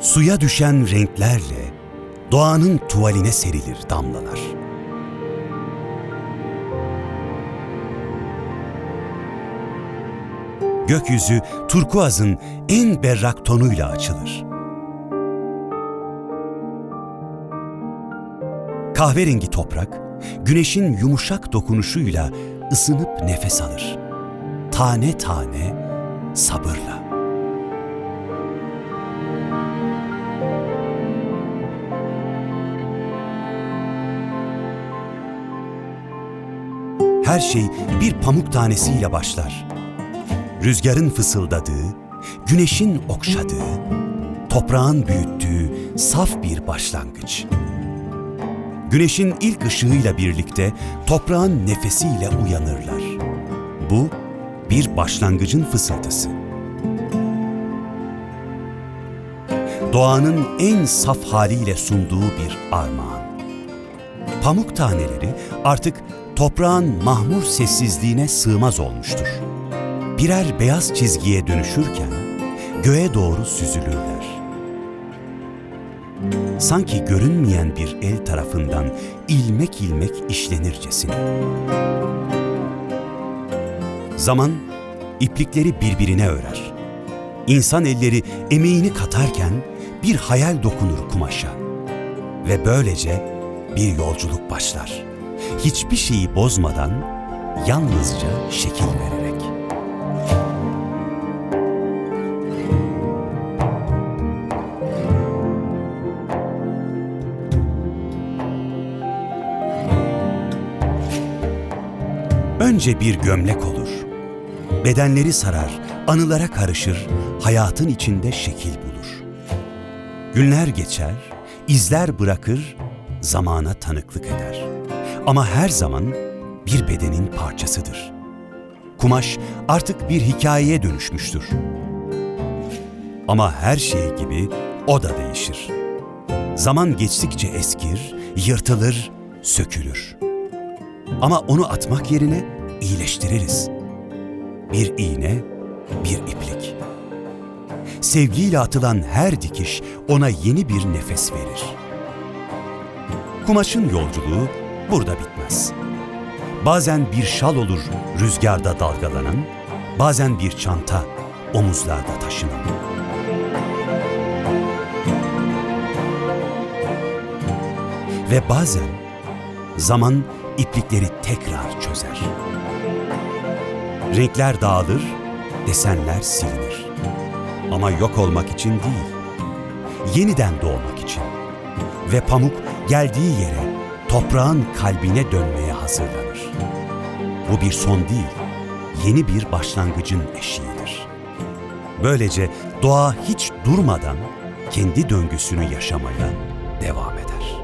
Suya düşen renklerle doğanın tuvaline serilir damlalar. Gökyüzü turkuazın en berrak tonuyla açılır. Kahverengi toprak, güneşin yumuşak dokunuşuyla ısınıp nefes alır. Tane tane, sabırla. Her şey bir pamuk tanesiyle başlar. Rüzgarın fısıldadığı, güneşin okşadığı, toprağın büyüttüğü saf bir başlangıç. Güneşin ilk ışığıyla birlikte toprağın nefesiyle uyanırlar. Bu bir başlangıcın fısıltısı. Doğanın en saf haliyle sunduğu bir armağan. Pamuk taneleri artık toprağın mahmur sessizliğine sığmaz olmuştur. Birer beyaz çizgiye dönüşürken göğe doğru süzülürler. Sanki görünmeyen bir el tarafından ilmek ilmek işlenircesine. Zaman iplikleri birbirine örer. İnsan elleri emeğini katarken bir hayal dokunur kumaşa. Ve böylece bir yolculuk başlar. Hiçbir şeyi bozmadan yalnızca şekil vererek. Önce bir gömlek olur. Bedenleri sarar, anılara karışır, hayatın içinde şekil bulur. Günler geçer, izler bırakır, zamana tanıklık eder. Ama her zaman bir bedenin parçasıdır. Kumaş artık bir hikayeye dönüşmüştür. Ama her şey gibi o da değişir. Zaman geçtikçe eskir, yırtılır, sökülür. Ama onu atmak yerine iyileştiririz. Bir iğne, bir iplik. Sevgiyle atılan her dikiş ona yeni bir nefes verir. Kumaşın yolculuğu burada bitmez. Bazen bir şal olur rüzgarda dalgalanan, bazen bir çanta omuzlarda taşınan. Ve bazen zaman iplikleri tekrar çözer. Renkler dağılır, desenler silinir. Ama yok olmak için değil, yeniden doğmak için. Ve pamuk geldiği yere, toprağın kalbine dönmeye hazırlanır. Bu bir son değil, yeni bir başlangıcın eşiğidir. Böylece doğa hiç durmadan kendi döngüsünü yaşamaya devam eder.